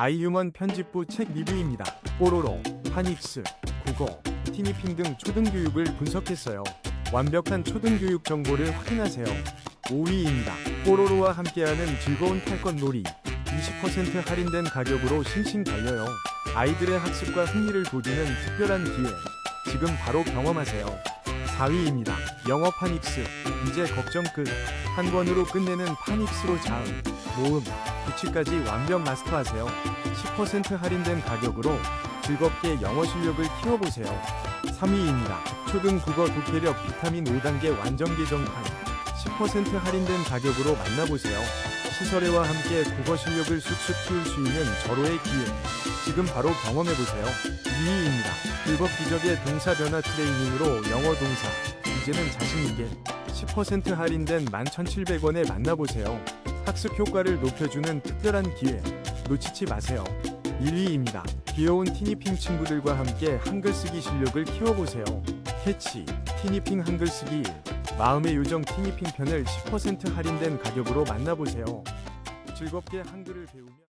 아이유먼 편집부 책 리뷰입니다. 뽀로로, 파닉스, 국어, 티니핑 등 초등교육을 분석했어요. 완벽한 초등교육 정보를 확인하세요. 5위입니다. 뽀로로와 함께하는 즐거운 탈것놀이 20% 할인된 가격으로 싱싱 달려요. 아이들의 학습과 흥미를 돋우는 특별한 기회. 지금 바로 경험하세요. 4위입니다. 영어 파닉스. 이제 걱정 끝. 한 권으로 끝내는 파닉스로 자음, 모음, 규칙까지 완벽 마스터하세요. 10% 할인된 가격으로 즐겁게 영어 실력을 키워보세요. 3위입니다. 초등 국어 독해력 비타민 5단계 완전 개정판. 10% 할인된 가격으로 만나보세요. 시설회와 함께 국어 실력을 쑥쑥 키울 수 있는 절호의 기회. 지금 바로 경험해보세요. 2위입니다. 불법 기적의 동사 변화 트레이닝으로 영어 동사. 이제는 자신 있게 10% 할인된 11,700원에 만나보세요. 학습 효과를 높여주는 특별한 기회. 놓치지 마세요. 1위입니다. 귀여운 티니핑 친구들과 함께 한글 쓰기 실력을 키워보세요. 캐치, 티니핑 한글 쓰기 1. 마음의 요정 티니핑 편을 10% 할인된 가격으로 만나보세요. 즐겁게 한글을 배우며